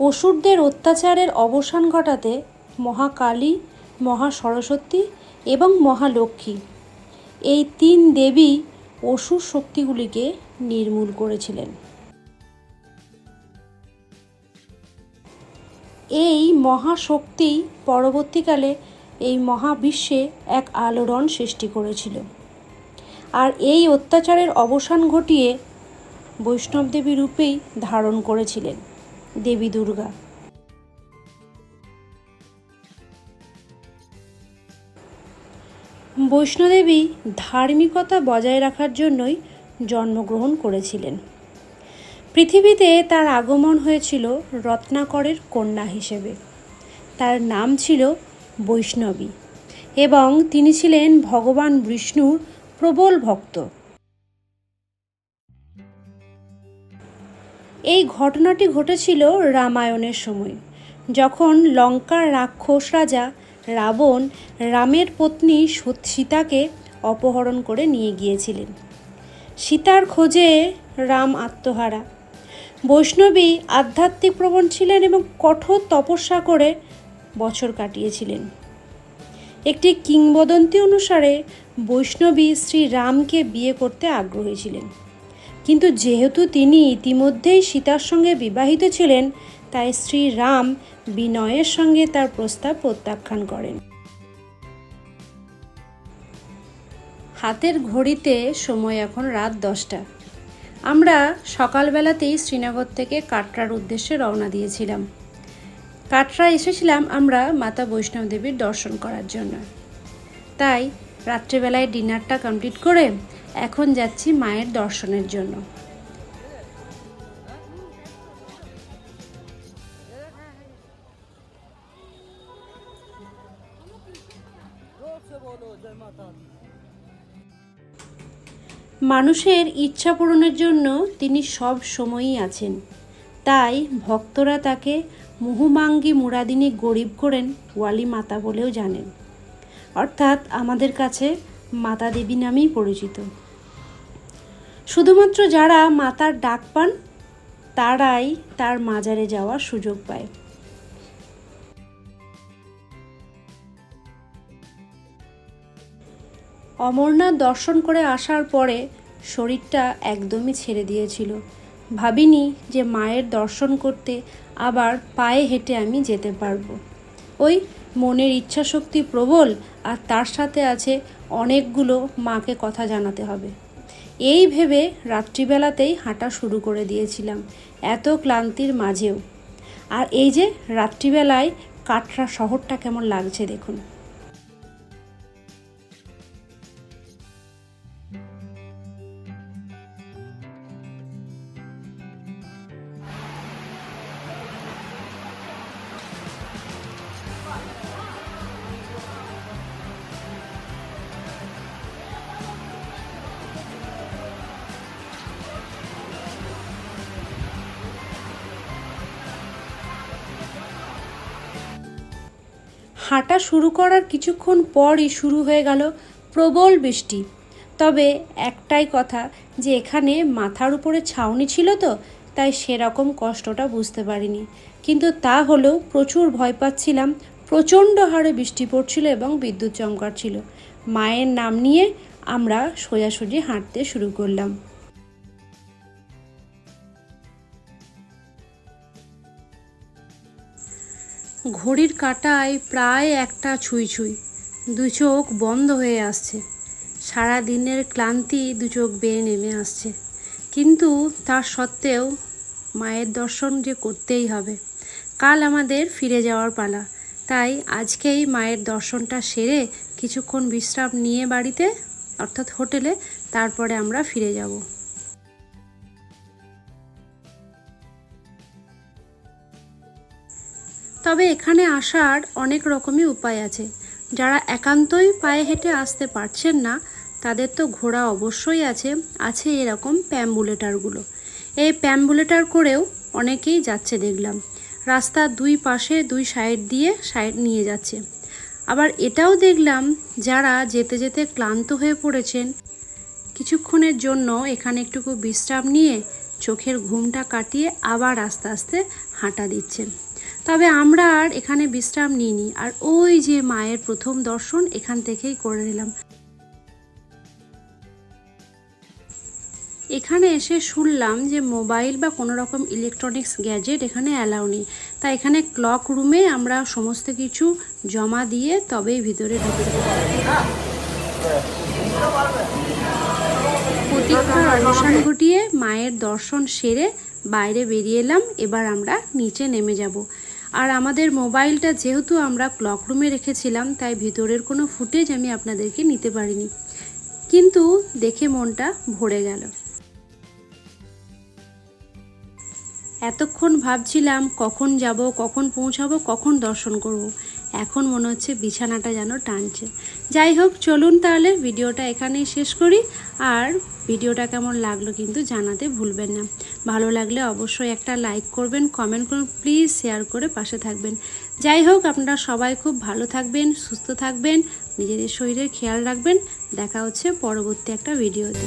অসুরদের অত্যাচারের অবসান ঘটাতে মহাকালী মহা সরস্বতী এবং মহালক্ষ্মী এই তিন দেবী অসুর শক্তিগুলিকে নির্মূল করেছিলেন। এই মহাশক্তি পরবর্তীকালে এই মহাবিশ্বে এক আলোড়ন সৃষ্টি করেছিল। আর এই অত্যাচারের অবসান ঘটিয়ে বৈষ্ণব দেবী রূপেই ধারণ করেছিলেন। দেবী দুর্গা। বৈষ্ণদেবী ধার্মিকতা বজায় রাখার জন্যই জন্মগ্রহণ করেছিলেন। পৃথিবীতে তার আগমন হয়েছিল রত্নাকরের কন্যা হিসেবে। তার নাম ছিল বৈষ্ণবী এবং তিনি ছিলেন ভগবান বিষ্ণুর প্রবল ভক্ত। এই ঘটনাটি ঘটেছিল রামায়ণের সময়। যখন লঙ্কার রাক্ষস রাজা রাবণ রামের পত্নী সত- সীতাকে অপহরণ করে নিয়ে গিয়েছিলেন। সীতার খোঁজে রাম আত্মহারা। বৈষ্ণবী আধ্যাত্মিক প্রবণ ছিলেন এবং কঠোর তপস্যা করে বছর কাটিয়েছিলেন। একটি কিংবদন্তি অনুসারে বৈষ্ণবী শ্রী রামকে বিয়ে করতে আগ্রহী ছিলেন। কিন্তু যেহেতু তিনি ইতিমধ্যেই সীতার সঙ্গে বিবাহিত ছিলেন, তাই শ্রী রাম বিনয়ের সঙ্গে তার প্রস্তাব প্রত্যাখ্যান করেন। হাতের ঘড়িতে সময় এখন রাত দশটা। আমরা সকালবেলাতেই শ্রীনগর থেকে কাটরার উদ্দেশ্যে রওনা দিয়েছিলাম। কাটরা এসেছিলাম আমরা মাতা বৈষ্ণব দেবীর দর্শন করার জন্য। তাই রাত্রেবেলায় ডিনারটা কমপ্লিট করে এখন যাচ্ছি মায়ের দর্শনের জন্য। মানুষের ইচ্ছা পূরণের জন্য তিনি সব সময়ই আছেন। তাই ভক্তরা তাকে মুহুমাঙ্গি মুরাদিনী গরিব করেন ওয়ালি মাতা বলেও জানেন। অর্থাৎ আমাদের কাছে মাতা দেবী নামেই পরিচিত। শুধুমাত্র যারা মাতার ডাক পান, তারাই তার মাজারে যাওয়ার সুযোগ পায়। অমরনাথ দর্শন করে আসার পরে শরীরটা একদমই ছেড়ে দিয়েছিল। ভাবিনি যে মায়ের দর্শন করতে আবার পায়ে হেঁটে আমি যেতে পারব। ওই মনের ইচ্ছা শক্তি প্রবল আর তার সাথে আছে অনেকগুলো মাকে কথা জানাতে হবে। এই ভেবে রাত্রিবেলাতেই হাঁটা শুরু করে দিয়েছিলাম, এত ক্লান্তির মাঝেও। আর এই যে রাত্রিবেলায় কাটরা শহরটা কেমন লাগছে দেখুন। হাঁটা শুরু করার কিছুক্ষণ পরই শুরু হয়ে গেল প্রবল বৃষ্টি। তবে একটাই কথা, যে এখানে মাথার উপরে ছাউনি ছিল তো, তাই সেরকম কষ্টটা বুঝতে পারিনি। কিন্তু তা হলেও প্রচুর ভয় পাচ্ছিলাম। প্রচণ্ড হারে বৃষ্টি পড়ছিল এবং বিদ্যুৎ চমকাচ্ছিল। মায়ের নাম নিয়ে আমরা সোজাসুজি হাঁটতে শুরু করলাম। ঘড়ির কাঁটায় প্রায় একটা ছুঁই ছুঁই। দু চোখ বন্ধ হয়ে আসছে। সারা দিনের ক্লান্তি দু চোখ বেয়ে নেমে আসছে। কিন্তু তার সত্ত্বেও মায়ের দর্শন যে করতেই হবে। কাল আমাদের ফিরে যাওয়ার পালা। তাই আজকেই মায়ের দর্শনটা সেরে কিছুক্ষণ বিশ্রাম নিয়ে বাড়িতে, অর্থাৎ হোটেলে, তারপরে আমরা ফিরে যাব। তবে এখানে আসার অনেক রকমই উপায় আছে। যারা একান্তই পায়ে হেঁটে আসতে পারছেন না, তাদের তো ঘোড়া অবশ্যই আছে আছে এরকম প্যাম্বুলেটারগুলো। এই প্যাম্বুলেটার করেও অনেকেই যাচ্ছে দেখলাম। রাস্তার দুই পাশে দুই সাইড দিয়ে সাইড নিয়ে যাচ্ছে। আবার এটাও দেখলাম যারা যেতে যেতে ক্লান্ত হয়ে পড়েছেন, কিছুক্ষণের জন্য এখানে একটুকু বিশ্রাম নিয়ে চোখের ঘুমটা কাটিয়ে আবার আস্তে আস্তে হাঁটা দিচ্ছেন। তবে আমরা আর এখানে বিশ্রাম নিইনি, আর ওই যে মায়ের প্রথম দর্শন এখান থেকেই করে নিলাম। এখানে এসে শুনলাম যে মোবাইল বা কোনো রকম ইলেকট্রনিক্স গ্যাজেট এখানে অ্যালাউ নেই। তাই এখানে ক্লক রুমে আমরা সমস্ত কিছু জমা দিয়ে তবেই ভিতরে ঢুকতে প্রতীক্ষার অবসান ঘটিয়ে মায়ের দর্শন সেরে বাইরে বেরিয়ে এলাম, এবার আমরা নিচে নেমে যাব। আর আমাদের মোবাইলটা যেহেতু আমরা ক্লক রুমে রেখেছিলাম, তাই ভিতরের কোনো ফুটেজ আমি আপনাদেরকে নিতে পারিনি কিন্তু দেখে মনটা ভরে গেল এতক্ষণ ভাবছিলাম কখন যাব, কখন পৌঁছাবো, কখন দর্শন করব। এখন মনে হচ্ছে বিছানাটা যেন টানছে। যাই হোক, চলুন তাহলে ভিডিওটা এখানেই শেষ করি। আর ভিডিওটা কেমন লাগল কিন্তু জানাতে ভুলবেন না। ভালো লাগলে অবশ্যই একটা লাইক করবেন, কমেন্ট করুন, প্লিজ শেয়ার করে পাশে থাকবেন। যাই হোক, আপনারা সবাই খুব ভালো থাকবেন, সুস্থ থাকবেন, নিজেদের শরীরের খেয়াল রাখবেন। দেখা হচ্ছে পরবর্তী একটা ভিডিওতে।